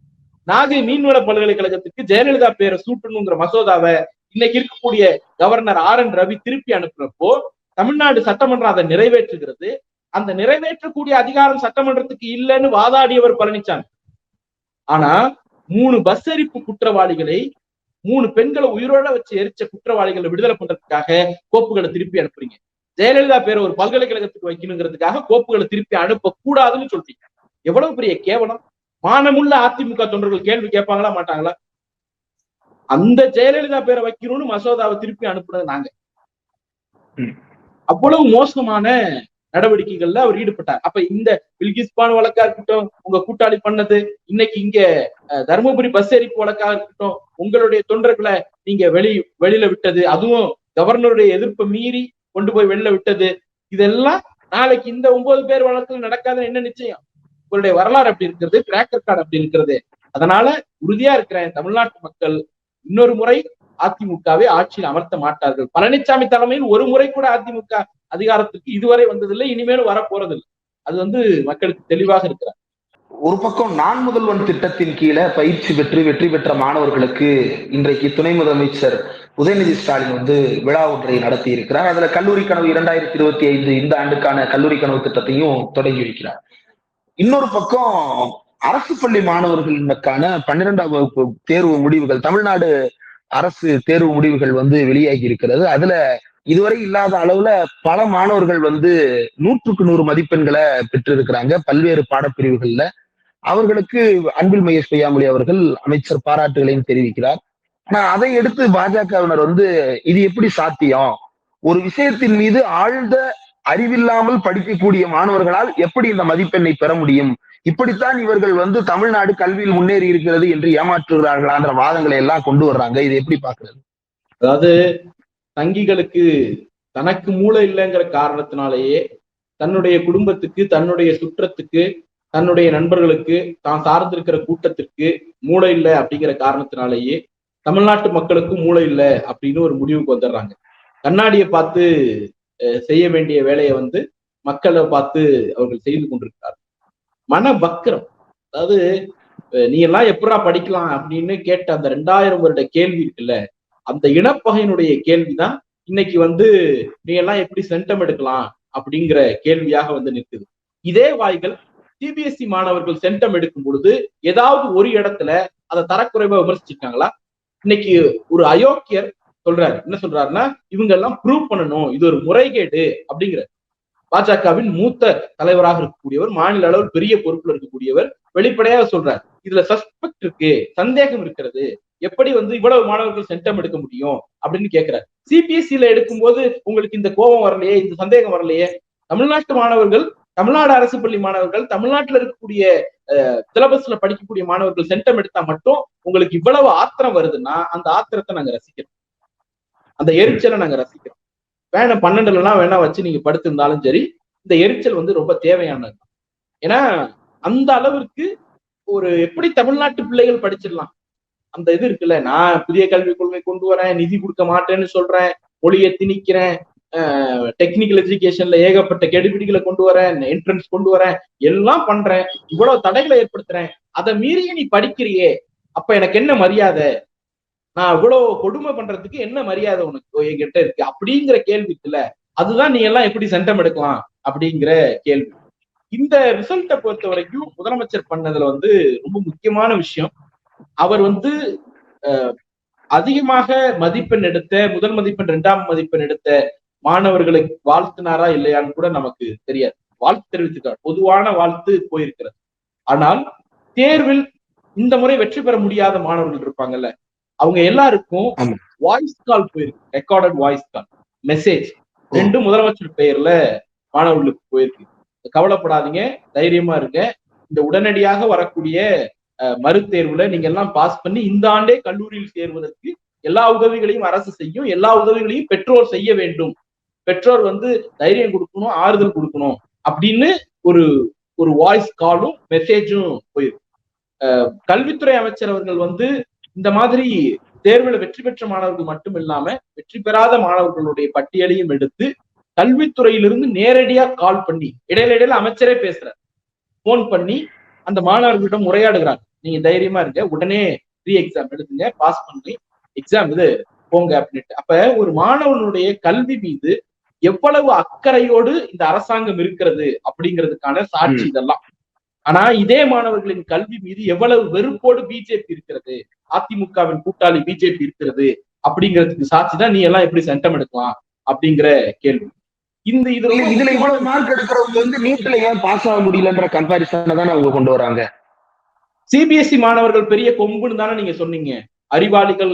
நாகை மீன்வள பல்கலைக்கழகத்துக்கு ஜெயலலிதா பேரை சூட்டணுங்கிற மசோதாவை இன்னைக்கு இருக்கக்கூடிய கவர்னர் ஆர் என் ரவி திருப்பி அனுப்புறப்போ தமிழ்நாடு சட்டமன்றம் அதை நிறைவேற்றுகிறது. அந்த நிறைவேற்றக்கூடிய அதிகாரம் சட்டமன்றத்துக்கு இல்லைன்னு வாதாடியவர் பழனிசாமி ஆனா மூணு பஸ் எரிப்பு குற்றவாளிகளை மூணு பெண்களை உயிரோட வச்சு எரிச்ச குற்றவாளிகளை விடுதலை பண்றதுக்காக கோப்புகளை திருப்பி அனுப்புறீங்க. ஜெயலலிதா பேரை ஒரு பல்கலைக்கழகத்துக்கு வைக்கணுங்கிறதுக்காக கோப்புகளை திருப்பி அனுப்ப கூடாதுன்னு சொல்றீங்க எவ்வளவு பெரிய கேவலம்? மானமுள்ள அதிமுக தொண்டர்கள் கேள்வி கேட்பாங்களா மாட்டாங்களா? அந்த ஜெயலலிதா பேரை வைக்கணும்னு மசோதாவை திருப்பி அனுப்புனது நாங்க. அவ்வளவு மோசமான நடவடிக்கைகள்ல அவர் ஈடுபட்டார். அப்ப இந்த பில்கிஸ்பான் வழக்கா இருக்கட்டும் உங்க கூட்டாளி பண்ணது இன்னைக்கு இங்க தருமபுரி பஸ் எரிப்பு வழக்கா இருக்கட்டும் உங்களுடைய தொண்டர்களை நீங்க வெளி வெளியில விட்டது அதுவும் கவர்னருடைய எதிர்ப்பை மீறி கொண்டு போய் வெளில விட்டது. இதெல்லாம் நாளைக்கு இந்த ஒன்பது பேர் வழக்கில் நடக்காத என்ன நிச்சயம்? உங்களுடைய வரலாறு அப்படி இருக்கிறது? கிராக்கர் ரெக்கார்டு அப்படி இருக்கிறது? அதனால உறுதியா இருக்கிறேன் தமிழ்நாட்டு மக்கள் இன்னொரு முறை அதிமுகவை ஆட்சியில் அமர்த்த மாட்டார்கள். பழனிசாமி தலைமையில் ஒரு முறை கூட அதிமுக அதிகாரத்துக்கு இதுவரை வந்ததில்லை இனிமேலும் வர போறதில்லை அது வந்து மக்களுக்கு தெளிவாக இருக்கிறார் ஒரு பக்கம் நான் முதல்வன் திட்டத்தின் கீழே பயிற்சி பெற்று வெற்றி பெற்ற மாணவர்களுக்கு இன்றைக்கு துணை முதலமைச்சர் உதயநிதி ஸ்டாலின் வந்து விழா ஒன்றை நடத்தி இருக்கிறார். அதுல கல்லூரி கனவு இரண்டாயிரத்தி இருபத்தி ஐந்து இந்த ஆண்டுக்கான கல்லூரி கனவு திட்டத்தையும் தொடங்கி வைக்கிறார் இன்னொரு பக்கம் அரசு பள்ளி மாணவர்களுக்கான பன்னிரெண்டாம் வகுப்பு தேர்வு முடிவுகள் தமிழ்நாடு அரசு தேர்வு முடிவுகள் வந்து வெளியாகி இருக்கிறது. அதுல இதுவரை இல்லாத அளவுல பல மாணவர்கள் வந்து நூற்றுக்கு நூறு மதிப்பெண்களை பெற்றிருக்கிறாங்க. பல்வேறு பாடப்பிரிவுகள்ல அவர்களுக்கு அன்பில் மகேஷ் பொய்யாமொழி அவர்கள் அமைச்சர் பாராட்டுகளையும் தெரிவிக்கிறார். ஆனா அதை எடுத்து பாஜகவினர் வந்து இது எப்படி சாத்தியம்? ஒரு விஷயத்தின் மீது ஆழ்ந்த அறிவில்லாமல் படிக்கக்கூடிய மாணவர்களால் எப்படி இந்த மதிப்பெண்ணை பெற முடியும்? இப்படித்தான் இவர்கள் வந்து தமிழ்நாடு கல்வியில் முன்னேறி இருக்கிறது என்று ஏமாற்றுகிறார்களான்ற வாதங்களை எல்லாம் கொண்டு வர்றாங்க. இது எப்படி பாக்குறது அதாவது தங்கிகளுக்கு தனக்கு மூளை இல்லைங்கிற காரணத்தினாலேயே தன்னுடைய குடும்பத்துக்கு தன்னுடைய சுற்றத்துக்கு தன்னுடைய நண்பர்களுக்கு தான் சார்ந்திருக்கிற கூட்டத்திற்கு மூளை இல்லை அப்படிங்கிற காரணத்தினாலேயே தமிழ்நாட்டு மக்களுக்கும் மூளை இல்லை அப்படின்னு ஒரு முடிவுக்கு வந்துடுறாங்க. கண்ணாடியை பார்த்து அஹ், செய்ய வேண்டிய வேலையை வந்து மக்களை பார்த்து அவர்கள் செய்து கொண்டிருக்கிறார் மன வக்கரம் அதாவது நீ எல்லாம் எப்படா படிக்கலாம்? அப்படின்னு கேட்ட அந்த ரெண்டாயிரம் வருட கேள்வி இருக்குல்ல அந்த இனப்பகையினுடைய கேள்விதான் இன்னைக்கு வந்து நீ எல்லாம் எப்படி சென்டம் எடுக்கலாம்? அப்படிங்கிற கேள்வியாக வந்து நிற்குது. இதே வாய்கள் சிபிஎஸ்இ மாணவர்கள் சென்டம் எடுக்கும் பொழுது ஏதாவது ஒரு இடத்துல அதை தரக்குறைவா விமர்சிச்சிருக்காங்களா? இன்னைக்கு ஒரு அயோக்கியர் சொல்றாரு. என்ன சொல்றாருன்னா இவங்க எல்லாம் ப்ரூவ் பண்ணணும். இது ஒரு முறைகேடு அப்படிங்கிற பாஜகவின் மூத்த தலைவராக இருக்கக்கூடியவர் மாநில அளவில் பெரிய பொறுப்புல இருக்கக்கூடியவர் வெளிப்படையாக சொல்றார். இதுல சஸ்பெக்ட் இருக்கு சந்தேகம் இருக்கிறது. எப்படி வந்து இவ்வளவு மாணவர்கள் சென்டம் எடுக்க முடியும் அப்படின்னு கேட்கிறார் சிபிஎஸ்சில எடுக்கும்போது உங்களுக்கு இந்த கோபம் வரலையே இந்த சந்தேகம் வரலையே? தமிழ்நாட்டு மாணவர்கள் தமிழ்நாடு அரசு பள்ளி மாணவர்கள் தமிழ்நாட்டுல இருக்கக்கூடிய சிலபஸ்ல படிக்கக்கூடிய மாணவர்கள் சென்டம் எடுத்தா மட்டும் உங்களுக்கு இவ்வளவு ஆத்திரம் வருதுன்னா அந்த ஆத்திரத்தை நாங்க ரசிக்கிறோம். அந்த எரிச்சலை நாங்க ரசிக்கிறோம். வேணா பன்னெண்டுலாம் வேணா வச்சு நீங்க படுத்திருந்தாலும் சரி இந்த எரிச்சல் வந்து ரொம்ப தேவையானது. ஏன்னா அந்த அளவிற்கு ஒரு எப்படி தமிழ்நாட்டு பிள்ளைகள் படிச்சிடலாம்? அந்த இது இருக்குல்ல நான் புதிய கல்விக் கொள்கை கொண்டு வரேன் நிதி கொடுக்க மாட்டேன்னு சொல்றேன் மொழியை திணிக்கிறேன் டெக்னிக்கல் எஜுகேஷன்ல ஏகப்பட்ட கெடுபிடிகளை கொண்டு வரேன் என்ட்ரன்ஸ் கொண்டு வரேன் எல்லாம் பண்றேன் இவ்வளவு தடைகளை ஏற்படுத்துறேன். அதை மீறிய நீ படிக்கிறியே. அப்ப எனக்கு என்ன மரியாதை? நான் இவ்வளவு கொடுமை பண்றதுக்கு என்ன மரியாதை உனக்கு என்கிட்ட இருக்கு? அப்படிங்கிற கேள்வி இல்ல அதுதான் நீ எல்லாம் எப்படி சென்டம் எடுக்கலாம் அப்படிங்கிற கேள்வி. இந்த ரிசல்ட்டை பொறுத்த வரைக்கும் முதலமைச்சர் பண்ணதுல வந்து ரொம்ப முக்கியமான விஷயம். அவர் வந்து அதிகமாக மதிப்பெண் எடுத்த முதல் மதிப்பெண் இரண்டாம் மதிப்பெண் எடுத்த மாணவர்களை வாழ்த்தினாரா இல்லையான்னு கூட நமக்கு தெரியாது. வாழ்த்து தெரிவித்திருக்கார். பொதுவான வாழ்த்து போயிருக்கிறது. ஆனால் தேர்வில் இந்த முறை வெற்றி பெற முடியாத மாணவர்கள் இருப்பாங்கல்ல அவங்க எல்லாருக்கும் வாய்ஸ் கால் போயிருக்கு. ரெக்கார்டட் வாய்ஸ் கால் மெசேஜ் ரெண்டு முதலமைச்சர் பெயர்ல மாணவர்களுக்கு போயிருக்கு. கவலைப்படாதீங்க தைரியமா இருங்க. இந்த உடனடியாக வரக்கூடிய மறுதேர்வுல நீங்க எல்லாம் பாஸ் பண்ணி இந்த ஆண்டே கல்லூரியில் சேர்வதற்கு எல்லா உதவிகளையும் அரசு செய்யும் எல்லா உதவிகளையும் பெற்றோர் செய்ய வேண்டும். பெற்றோர் வந்து தைரியம் கொடுக்கணும் ஆறுதல் கொடுக்கணும் அப்படின்னு ஒரு ஒரு வாய்ஸ் காலும் மெசேஜும் போயிருக்கு கல்வித்துறை அமைச்சர் அவர்கள் வந்து இந்த மாதிரி தேர்வில் வெற்றி பெற்ற மாணவர்கள் மட்டும் இல்லாம வெற்றி பெறாத மாணவர்களுடைய பட்டியலையும் எடுத்து கல்வித்துறையிலிருந்து நேரடியா கால் பண்ணி இடையில இடையில அமைச்சரே பேசுறார். போன் பண்ணி அந்த மாணவர்களிடம் உரையாடுகிறார். நீங்க தைரியமா இருங்க உடனே ப்ரீ எக்ஸாம் எடுத்துங்க பாஸ் பண்ணி எக்ஸாம் இது போங்க அப்படின்ட்டு. அப்ப ஒரு மாணவனுடைய கல்வி மீது எவ்வளவு அக்கறையோடு இந்த அரசாங்கம் இருக்கிறது அப்படிங்கிறதுக்கான சாட்சி இதெல்லாம். ஆனா இதே மாணவர்களின் கல்வி மீது எவ்வளவு வெறுப்போடு பிஜேபி இருக்கிறது? அதிமுகவின் கூட்டாளி பிஜேபி இருக்கிறது அப்படிங்கிறதுக்கு சாட்சி தான் நீ எல்லாம் எப்படி சென்டம் எடுக்கலாம் அப்படிங்கிற கேள்வி. இந்த இதுல இதுல இவ்வளவு மார்க் எடுக்கிறவங்க வந்து நீட்ல ஏன் பாஸ் ஆக முடியலன்ற கம்பாரிசன் தானே அவங்க கொண்டு வராங்க? சிபிஎஸ்இ மாணவர்கள் பெரிய கொம்புன்னு தானே நீங்க சொன்னீங்க. அறிவாளிகள்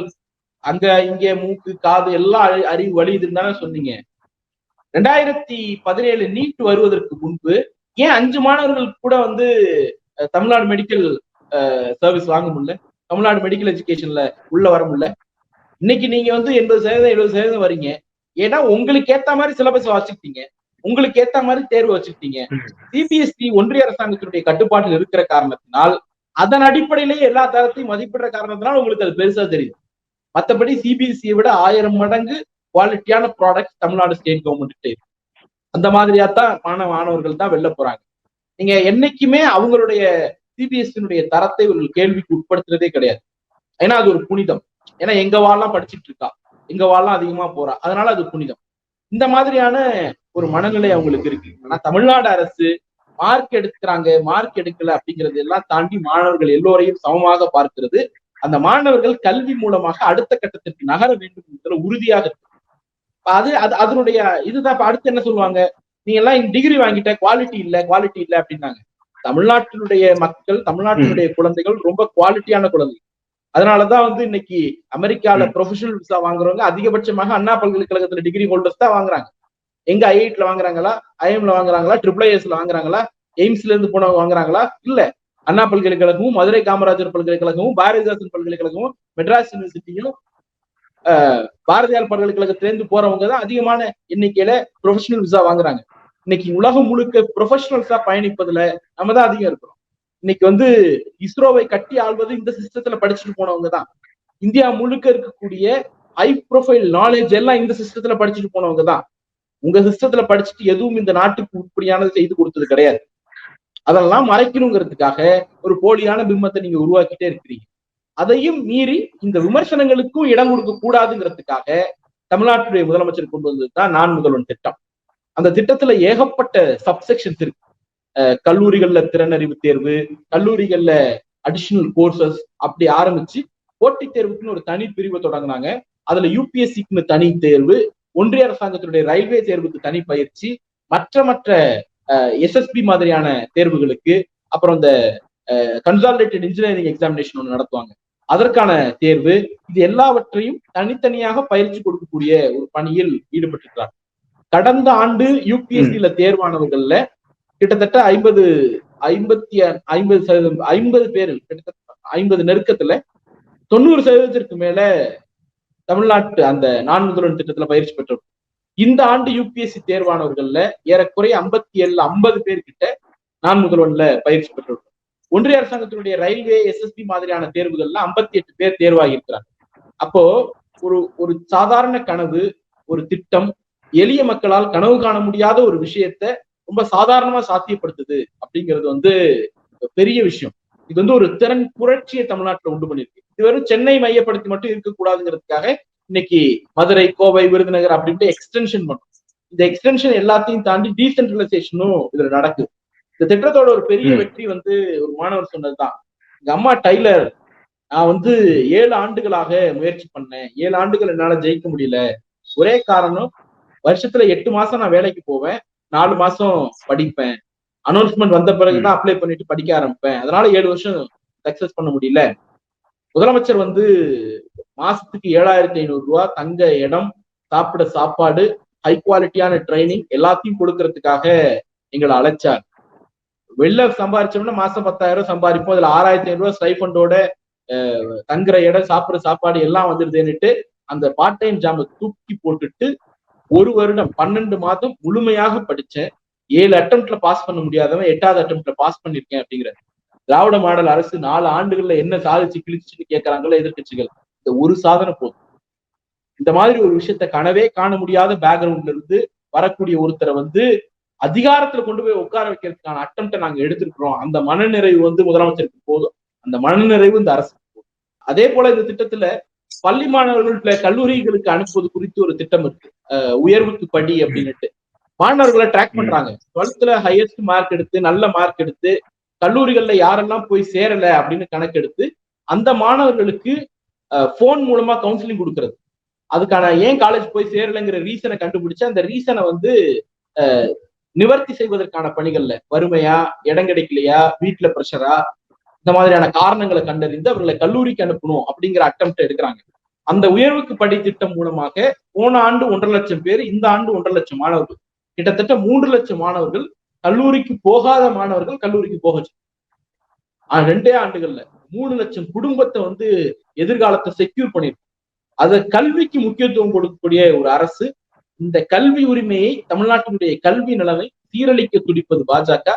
அங்க இங்க மூக்கு காது எல்லாம் அறிவு வலியுதுன்னு தானே சொன்னீங்க. ரெண்டாயிரத்தி பதினேழு நீட் வருவதற்கு முன்பு ஏன் அஞ்சு மாணவர்கள் கூட வந்து தமிழ்நாடு மெடிக்கல் சர்வீஸ் வாங்க முடியல? தமிழ்நாடு மெடிக்கல் எஜுகேஷன்ல உள்ள வர முடியல. இன்னைக்கு நீங்க வந்து எண்பது சதவீதம் எழுபது சதவீதம் வரீங்க. ஏன்னா உங்களுக்கு ஏத்த மாதிரி சிலபஸ் வச்சுக்கிட்டீங்க. உங்களுக்கு ஏத்த மாதிரி தேர்வு வச்சுக்கிட்டீங்க. சிபிஎஸ்சி ஒன்றிய அரசாங்கத்தினுடைய கட்டுப்பாட்டில் இருக்கிற காரணத்தினால் அதன் அடிப்படையிலேயே எல்லா தரத்தையும் மதிப்பிடுற காரணத்தினால் உங்களுக்கு அது பெருசா தெரியும். மத்தபடி சிபிஎஸ்சியை விட ஆயிரம் மடங்கு குவாலிட்டியான ப்ராடக்ட் தமிழ்நாடு ஸ்டேட் கவர்மெண்ட் இருக்கு. அந்த மாதிரியா தான் மாணவ மாணவர்கள் தான் வெளில போறாங்க. நீங்க என்னைக்குமே அவங்களுடைய சிபிஎஸ்இனுடைய தரத்தை ஒரு கேள்விக்கு உட்படுத்துறதே கிடையாது. ஏன்னா அது ஒரு புனிதம். ஏன்னா எங்க வாழலாம் படிச்சிட்டு இருக்கா? எங்க வாழலாம் அதிகமா போறா? அதனால அது புனிதம். இந்த மாதிரியான ஒரு மனநிலை அவங்களுக்கு இருக்கு. ஆனா தமிழ்நாடு அரசு மார்க் எடுக்கிறாங்க மார்க் எடுக்கல அப்படிங்கறது எல்லாம் தாண்டி மாணவர்கள் எல்லோரையும் சமமாக பார்க்கிறது. அந்த மாணவர்கள் கல்வி மூலமாக அடுத்த கட்டத்திற்கு நகர வேண்டும் என்பதுல உறுதியாக இருக்கு. அது அது அதனுடைய இதுதான் அடுத்து என்ன சொல்லுவாங்க? நீங்க எல்லாம் டிகிரி வாங்கிட்ட குவாலிட்டி இல்ல குவாலிட்டி இல்ல அப்படின்னாங்க. தமிழ்நாட்டினுடைய மக்கள் தமிழ்நாட்டினுடைய குழந்தைகள் ரொம்ப குவாலிட்டியான குழந்தைகள். அதனாலதான் வந்து இன்னைக்கு அமெரிக்கால. ப்ரொஃபஷனல் விசா வாங்குறவங்க அதிகபட்சமாக அண்ணா பல்கலைக்கழகத்துல டிகிரி ஹோல்டர்ஸ் தான் வாங்குறாங்க. எங்க ஐஐடில வாங்குறாங்களா? ஐஎம்ல வாங்குறாங்களா? ட்ரிபிள் ஐஎஸ்ல வாங்குறாங்களா? எய்ம்ஸ்ல இருந்து போனவங்க வாங்குறாங்களா? இல்ல. அண்ணா பல்கலைக்கழகமும் மதுரை காமராஜர் பல்கலைக்கழகமும் பாரதிதாசன் பல்கலைக்கழகமும் மெட்ராஸ் யூனிவர்சிட்டியும் பாரதியார் பல்கலைக்கழகத்திலேருந்து போறவங்க தான் அதிகமான எண்ணிக்கையில ப்ரொஃபஷனல் விசா வாங்குறாங்க. இன்னைக்கு உலகம் முழுக்க ப்ரொஃபஷனல்ஸா பயணிப்பதுல நம்ம தான் அதிகம் இருக்கிறோம். இன்னைக்கு வந்து இஸ்ரோவை கட்டி ஆள்வது இந்த சிஸ்டத்துல படிச்சுட்டு போனவங்க தான். இந்தியா முழுக்க இருக்கக்கூடிய ஹை ப்ரொஃபைல் நாலேஜ் எல்லாம் இந்த சிஸ்டத்துல படிச்சுட்டு போனவங்க தான். உங்க சிஸ்டத்துல படிச்சுட்டு எதுவும் இந்த நாட்டுக்கு உட்படியானது செய்து கொடுத்தது கிடையாது. அதெல்லாம் மறைக்கணுங்கிறதுக்காக ஒரு போலியான பிம்பத்தை நீங்க உருவாக்கிட்டே இருக்கிறீங்க. அதையும் மீறி இந்த விமர்சனங்களுக்கும் இடம் கொடுக்க கூடாதுங்கிறதுக்காக தமிழ்நாட்டுடைய முதலமைச்சர் கொண்டு வந்தது தான் நான் முதல்வன் திட்டம். அந்த திட்டத்துல ஏகப்பட்ட சப்செக்ஷன்ஸ் இருக்கு. கல்லூரிகள்ல திறனறிவு தேர்வு கல்லூரிகள்ல அடிஷனல் கோர்சஸ் அப்படி ஆரம்பிச்சு போட்டித் தேர்வுக்குன்னு ஒரு தனி பிரிவை தொடங்கினாங்க. அதுல யூபிஎஸ்சிக்குன்னு தனி தேர்வு ஒன்றிய அரசாங்கத்தினுடைய ரயில்வே தேர்வுக்கு தனி பயிற்சி மற்ற மற்ற எஸ்எஸ்பி மாதிரியான தேர்வுகளுக்கு அப்புறம் இந்த கன்சாலிடேட்டட் இன்ஜினியரிங் எக்ஸாமினேஷன் ஒன்று நடத்துவாங்க. அதற்கான தேர்வு. இது எல்லாவற்றையும் தனித்தனியாக பயிற்சி கொடுக்கக்கூடிய ஒரு பணியில் ஈடுபட்டிருக்கிறார். கடந்த ஆண்டு யூபிஎஸ்சியில தேர்வானவர்கள்ல கிட்டத்தட்ட ஐம்பது ஐம்பத்தி ஐம்பது சதவீதம் ஐம்பது பேர் கிட்டத்தட்ட ஐம்பது நெருக்கத்துல தொண்ணூறு சதவீதத்திற்கு மேல தமிழ்நாட்டு அந்த நான் முதல்வன் திட்டத்துல பயிற்சி பெற்றோர். இந்த ஆண்டு யூபிஎஸ்சி தேர்வானவர்கள்ல ஏறக்குறைய ஐம்பத்தி ஏழு ஐம்பது பேர் கிட்ட நான் முதல்வன்ல பயிற்சி பெற்றோர். ஒன்றிய அரசாங்கத்தினுடைய ரயில்வே எஸ்எஸ்பி மாதிரியான தேர்வுகள்ல ஐம்பத்தி எட்டு பேர் தேர்வாகி இருக்கிறாங்க அப்போ ஒரு ஒரு சாதாரண கனவு ஒரு திட்டம் எளிய மக்களால் கனவு காண முடியாத ஒரு விஷயத்த ரொம்ப சாதாரணமா சாத்தியப்படுத்துது அப்படிங்கிறது வந்து பெரிய விஷயம். இது வந்து ஒரு திறன் புரட்சியை தமிழ்நாட்டுல உண்டு பண்ணிருக்கு இது வெறும் சென்னை மையப்படுத்தி மட்டும் இருக்கக்கூடாதுங்கிறதுக்காக இன்னைக்கு மதுரை கோவை விருதுநகர் அப்படின்ட்டு எக்ஸ்டென்ஷன் பண்ணும். இந்த எக்ஸ்டென்ஷன் எல்லாத்தையும் தாண்டி டீசென்ட்ரலைசேஷனும் இதுல நடக்குது. இந்த திட்டத்தோட ஒரு பெரிய. வெற்றி வந்து ஒரு மாணவர் சொன்னதுதான். எங்க அம்மா டைலர். நான் வந்து ஏழு ஆண்டுகளாக முயற்சி பண்ணேன். ஏழு ஆண்டுகள் என்னால ஜெயிக்க முடியல. ஒரே காரணம் வருஷத்துல எட்டு மாசம் நான் வேலைக்கு போவேன். நாலு மாசம் படிப்பேன். அனௌன்ஸ்மெண்ட் வந்த பிறகுதான் அப்ளை பண்ணிட்டு படிக்க ஆரம்பிப்பேன். அதனால ஏழு வருஷம் சக்சஸ் பண்ண முடியல. முதலமைச்சர் வந்து மாசத்துக்கு ஏழாயிரத்தி ஐநூறு ரூபாய் தங்க இடம் சாப்பிட சாப்பாடு ஹை குவாலிட்டியான ட்ரைனிங் எல்லாத்தையும் கொடுக்கறதுக்காக எங்களை அழைச்சார். வெளில சம்பாரிச்சோம்னா மாசம் பத்தாயிரம் சம்பாதிப்போம். அதுல ஆறாயிரத்தி ஐநூறு ரூபாய் ஸ்டைஃபண்டோட தங்குற இடம் சாப்பிடுற சாப்பாடு எல்லாம் வந்துருதுன்னுட்டு அந்த பார்ட் டைம் ஜாம தூக்கி போட்டுட்டு ஒரு வருடம் பன்னெண்டு மாதம் முழுமையாக படிச்சேன். ஏழு அட்டம்ப்ட்ல பாஸ் பண்ண முடியாதவன் எட்டாவது அட்டம்ப்ட்ல பாஸ் பண்ணிருக்கேன் அப்படிங்கிற. திராவிட மாடல் அரசு நாலு ஆண்டுகள்ல என்ன சாதிச்சு கிழிச்சுன்னு கேட்கறாங்களோ எதிர்கட்சிகள் இந்த ஒரு சாதனை போதும். இந்த மாதிரி ஒரு விஷயத்த கனவே காண முடியாத பேக்ரவுண்ட்ல இருந்து வரக்கூடிய ஒருத்தரை வந்து அதிகாரத்துல கொண்டு போய் உட்கார வைக்கிறதுக்கான அட்டம்ப்டை நாங்க எடுத்திருக்கிறோம். அந்த மனநிறைவு வந்து முதலமைச்சருக்கு போதும். அந்த மனநிறைவு இந்த அரசு போதும். அதே போல இந்த திட்டத்துல பள்ளி மாணவர்கள் கல்லூரிகளுக்கு அனுப்புவது குறித்து ஒரு திட்டம் இருக்கு. அஹ் உயர்வுக்கு படி அப்படின்னுட்டு. மாணவர்களை ட்ராக் பண்றாங்க. டுவெல்த்ல ஹையஸ்ட் மார்க் எடுத்து நல்ல மார்க் எடுத்து கல்லூரிகள்ல யாரெல்லாம் போய் சேரல அப்படின்னு கணக்கெடுத்து அந்த மாணவர்களுக்கு போன் மூலமா கவுன்சிலிங் கொடுக்கறது. அதுக்கான ஏன் காலேஜ் போய் சேரலைங்கிற ரீசனை கண்டுபிடிச்சு அந்த ரீசனை வந்து நிவர்த்தி செய்வதற்கான பணிகள்ல வறுமையா இடம் கிடைக்கலையா வீட்டுல பிரஷரா இந்த மாதிரியான காரணங்களை கண்டறிந்து அவர்களை கல்லூரிக்கு அனுப்பணும் அப்படிங்கிற அட்டம் எடுக்கிறாங்க. அந்த உயர்வுக்கு படி திட்டம் மூலமாக போன ஆண்டு ஒன்றரை லட்சம் பேர் இந்த ஆண்டு ஒன்றரை லட்சம் மாணவர்கள் கிட்டத்தட்ட மூன்று லட்சம் மாணவர்கள் கல்லூரிக்கு போகாத மாணவர்கள் கல்லூரிக்கு போக ரெண்டே ஆண்டுகள்ல மூணு லட்சம் குடும்பத்தை வந்து எதிர்காலத்தை செக்யூர் பண்ணிருக்கு அதை கல்விக்கு முக்கியத்துவம் கொடுக்கக்கூடிய ஒரு அரசு இந்த கல்வி உரிமையை தமிழ்நாட்டினுடைய கல்வி நிலைமை சீரழிக்க துடிப்பது பாஜக.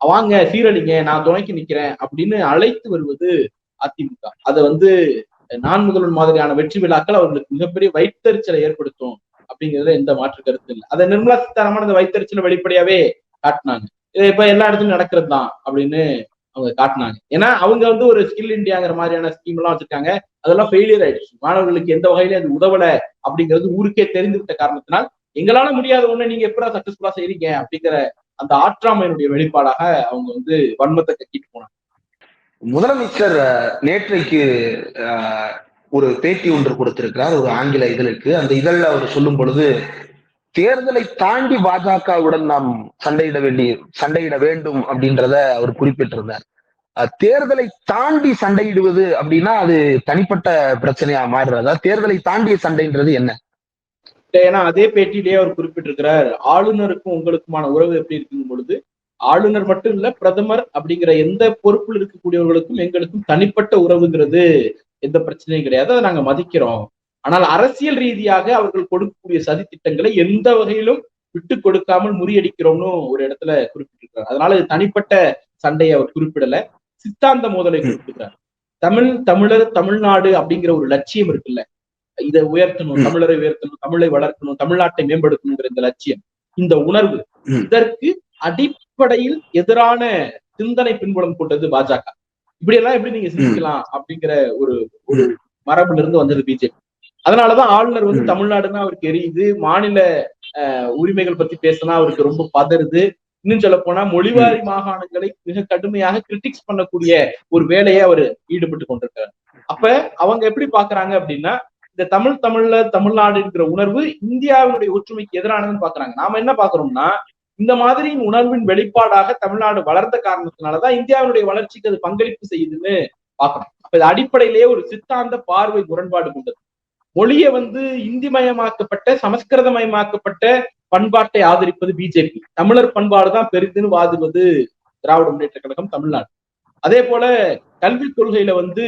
வாங்க சீரழிங்க நான் துணைக்கு நிக்கிறேன் அப்படின்னு அழைத்து வருவது அதிமுக. அதை வந்து நான் முதல்வன் மாதிரியான வெற்றி விழாக்கள் அவர்களுக்கு மிகப்பெரிய வைத்தறிச்சலை ஏற்படுத்தும் அப்படிங்கிறதுல எந்த மாற்று கருத்து இல்லை. அதை நிர்மலா சீதாராமன் அந்த வைத்தறிச்சலை வெளிப்படையாவே காட்டினாங்க. இது இப்ப எல்லா இடத்துலயும் நடக்கிறது தான் அப்படின்னு அவங்க காட்டினாங்க. ஏன்னா அவங்க வந்து ஒரு ஸ்கில் இந்தியாங்கிற மாதிரியான ஸ்கீம் எல்லாம் வச்சிருக்காங்க. அதெல்லாம் ஃபெயிலியர் ஆயிடுச்சு. மாணவர்களுக்கு எந்த வகையில அது உதவல அப்படிங்கிறது ஊருக்கே தெரிந்து விட்ட காரணத்தினால் எங்களால முடியாத ஒண்ணு நீங்க எப்படா சக்சஸ்ஃபுல்லா செய்றீங்க அப்படிங்கிற அந்த ஆற்றாமையினுடைய வெளிப்பாடாக அவங்க வந்து வன்மத்தை கட்டிட்டு போனாங்க. முதலமைச்சர் நேற்றைக்கு ஒரு பேட்டி ஒன்று கொடுத்திருக்கிறார். ஒரு ஆங்கில இதழுக்கு. அந்த இதழில் அவர் சொல்லும் பொழுது தேர்தலை தாண்டி பாஜகவுடன் நாம் சண்டையிட வேண்டிய சண்டையிட வேண்டும் அப்படின்றத அவர் குறிப்பிட்டிருந்தார். தேர்தலை தாண்டி சண்டையிடுவது அப்படின்னா அது தனிப்பட்ட பிரச்சனையா மாறுறதா. தேர்தலை தாண்டிய சண்டைன்றது என்ன? ஏன்னா அதே பேட்டியிலேயே அவர் குறிப்பிட்டிருக்கிறார். ஆளுநருக்கும் உங்களுக்குமான உறவு எப்படி இருக்கும் பொழுது ஆளுநர் மட்டும் இல்ல பிரதமர் அப்படிங்கிற எந்த பொறுப்பில் இருக்கக்கூடியவர்களுக்கும் எங்களுக்கும் தனிப்பட்ட உறவுங்கிறது எந்த பிரச்சனையும் கிடையாது. அதை நாங்க மதிக்கிறோம். ஆனால் அரசியல் ரீதியாக அவர்கள் கொடுக்கக்கூடிய சதி திட்டங்களை எந்த வகையிலும் விட்டு கொடுக்காமல் முறியடிக்கிறோம்னு ஒரு இடத்துல குறிப்பிட்டிருக்கிறார். அதனால இது தனிப்பட்ட சண்டையை அவர் குறிப்பிடல. சித்தாந்த மோதலை குறிப்பிட்டிருக்கிறார். தமிழ் தமிழர் தமிழ்நாடு அப்படிங்கிற ஒரு லட்சியம் இருக்குல்ல. இதை உயர்த்தணும். தமிழரை உயர்த்தணும் தமிழை வளர்க்கணும் தமிழ்நாட்டை மேம்படுத்தணுங்கிற இந்த லட்சியம் இந்த உணர்வு. இதற்கு அடிப்படையில் எதிரான சிந்தனை பின்புலம் கொண்டது பாஜக. இப்படி எல்லாம் எப்படி நீங்க சிந்திக்கலாம் அப்படிங்கிற ஒரு ஒரு மரபுல இருந்து வந்தது பிஜேபி. அதனாலதான் ஆளுநர் வந்து. தமிழ்நாடுன்னா அவருக்கு எரியுது மாநில உரிமைகள் பத்தி பேசினா அவருக்கு ரொம்ப பதறுது. இன்னும் சொல்ல போனா மொழிவாரி மாகாணங்களை மிக கடுமையாக கிரிட்டிக்ஸ் பண்ணக்கூடிய ஒரு வேலையை அவர் ஈடுபட்டு கொண்டிருக்காரு. அப்ப அவங்க எப்படி பாக்குறாங்க அப்படின்னா இந்த தமிழ் தமிழ்ல தமிழ்நாடுங்கிற உணர்வு இந்தியாவினுடைய ஒற்றுமைக்கு எதிரானதுன்னு பாக்குறாங்க. நாம என்ன பாக்குறோம்னா இந்த மாதிரி உணர்வின் வெளிப்பாடாக தமிழ்நாடு வளர்ந்த காரணத்தினாலதான் இந்தியாவினுடைய வளர்ச்சிக்கு அது பங்களிப்பு செய்யுதுன்னு பாக்குறோம். அப்ப இது அடிப்படையிலேயே ஒரு சித்தாந்த பார்வை முரண்பாடு கொண்டது. மொழியை வந்து இந்திமயமாக்கப்பட்ட சமஸ்கிருதமயமாக்கப்பட்ட பண்பாட்டை ஆதரிப்பது பிஜேபி. தமிழர் பண்பாடு தான் பெரிதுன்னு வாதுவது திராவிட முன்னேற்ற கழகம் தமிழ்நாடு. அதே போல கல்விக் கொள்கையில வந்து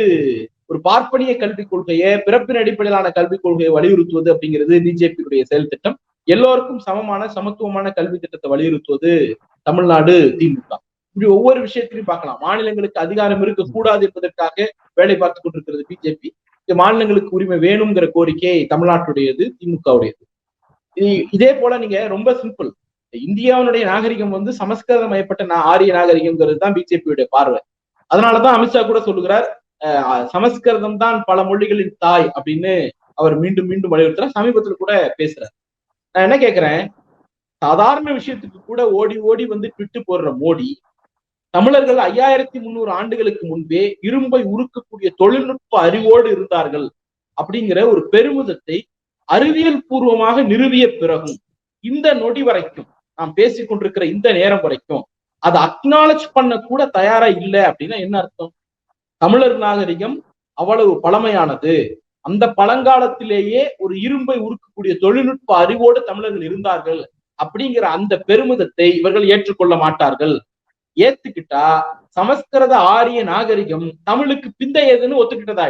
ஒரு பார்ப்பனிய கல்விக் கொள்கையை பிறப்பின் அடிப்படையிலான கல்விக் கொள்கையை வலியுறுத்துவது அப்படிங்கிறது பிஜேபியுடைய செயல் திட்டம். எல்லோருக்கும் சமமான சமத்துவமான கல்வி திட்டத்தை வலியுறுத்துவது தமிழ்நாடு திமுக. இப்படி ஒவ்வொரு விஷயத்திலையும் பார்க்கலாம். மாநிலங்களுக்கு அதிகாரம் இருக்கக்கூடாது என்பதற்காக வேலை பார்த்துக் கொண்டிருக்கிறது பிஜேபி. மாநிலங்களுக்கு உரிமை வேணுங்கிற கோரிக்கை தமிழ்நாட்டுடையது திமுகவுடையது. இதே போல நீங்க ரொம்ப சிம்பிள் இந்தியாவினுடைய நாகரிகம் வந்து சமஸ்கிருதமயப்பட்ட நான் ஆரிய நாகரிகம்ங்கிறது தான் பிஜேபியுடைய பார்வை. அதனாலதான் அமித்ஷா கூட சொல்லுகிறார் அஹ், சமஸ்கிருதம் தான் பல மொழிகளின் தாய் அப்படின்னு அவர் மீண்டும் மீண்டும் வலியுறுத்துறார். சமீபத்துல கூட பேசுறாரு. நான் என்ன கேக்குறேன்? சாதாரண விஷயத்துக்கு கூட ஓடி ஓடி வந்து ட்விட்டு போடுற மோடி தமிழர்கள் ஐயாயிரத்தி முன்னூறு ஆண்டுகளுக்கு முன்பே இரும்பை உருக்கக்கூடிய தொழில்நுட்ப அறிவோடு இருந்தார்கள் அப்படிங்கிற ஒரு பெருமிதத்தை அறிவியல் பூர்வமாக நிறுவிய பிறகும் இந்த நொடி வரைக்கும் நாம் பேசிக் கொண்டிருக்கிற இந்த நேரம் வரைக்கும் அதை அக்னாலஜ் பண்ண கூட தயாரா இல்லை அப்படின்னா என்ன அர்த்தம்? தமிழர் நாகரிகம் அவ்வளவு பழமையானது. அந்த பழங்காலத்திலேயே ஒரு இரும்பை உருக்கக்கூடிய தொழில்நுட்ப அறிவோடு தமிழர்கள் இருந்தார்கள் அப்படிங்கிற அந்த பெருமிதத்தை இவர்கள் ஏற்றுக்கொள்ள மாட்டார்கள். ஏத்துக்கிட்டா சமஸ்கிருத ஆரிய நாகரிகம் தமிழுக்கு பிந்தையதுன்னு ஒத்துக்கிட்டதா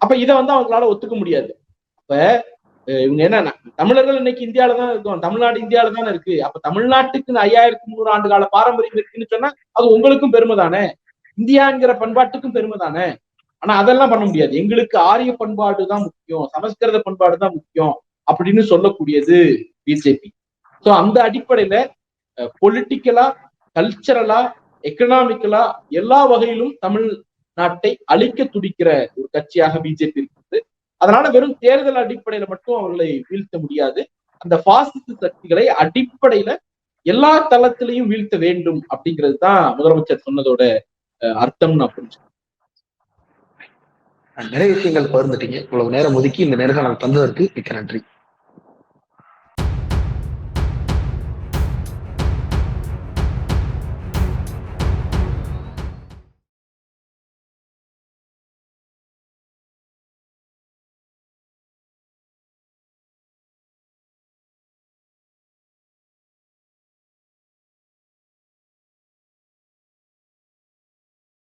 அப்ப இதை வந்து அவங்களால ஒத்துக்க முடியாது. அப்ப இவங்க என்ன தமிழர்கள் இன்னைக்கு இந்தியால தான் இருக்கும். தமிழ்நாடு இந்தியால தானே இருக்கு. அப்ப தமிழ்நாட்டுக்கு ஐயாயிரத்தி முந்நூறு ஆண்டு கால பாரம்பரியம் இருக்குன்னு சொன்னா அது உங்களுக்கும் பெருமை தானே? இந்தியாங்கிற பண்பாட்டுக்கும் பெருமை தானே? ஆனா அதெல்லாம் பண்ண முடியாது. எங்களுக்கு ஆரிய பண்பாடு தான் முக்கியம். சமஸ்கிருத பண்பாடு தான் முக்கியம் அப்படின்னு சொல்லக்கூடியது பிஜேபி சோ அந்த அடிப்படையில பொலிட்டிக்கலா கல்ச்சரலா எக்கனாமிக்கலா எல்லா வகையிலும் தமிழ் நாட்டை அழிக்க துடிக்கிற ஒரு கட்சியாக பிஜேபி இருக்கிறது. அதனால வெறும் தேர்தல் அடிப்படையில மட்டும் அவர்களை வீழ்த்த முடியாது. அந்த பாசித்து சக்திகளை அடிப்படையில எல்லா தளத்திலையும் வீழ்த்த வேண்டும் அப்படிங்கிறது தான் முதலமைச்சர் சொன்னதோட அஹ், அர்த்தம் நான் புரிஞ்சு நிறைய விஷயங்கள் பகிர்ந்துட்டீங்க. இவ்வளவு நேரம் ஒதுக்கி இந்த நேர்காணல் தந்ததற்கு மிக்க நன்றி.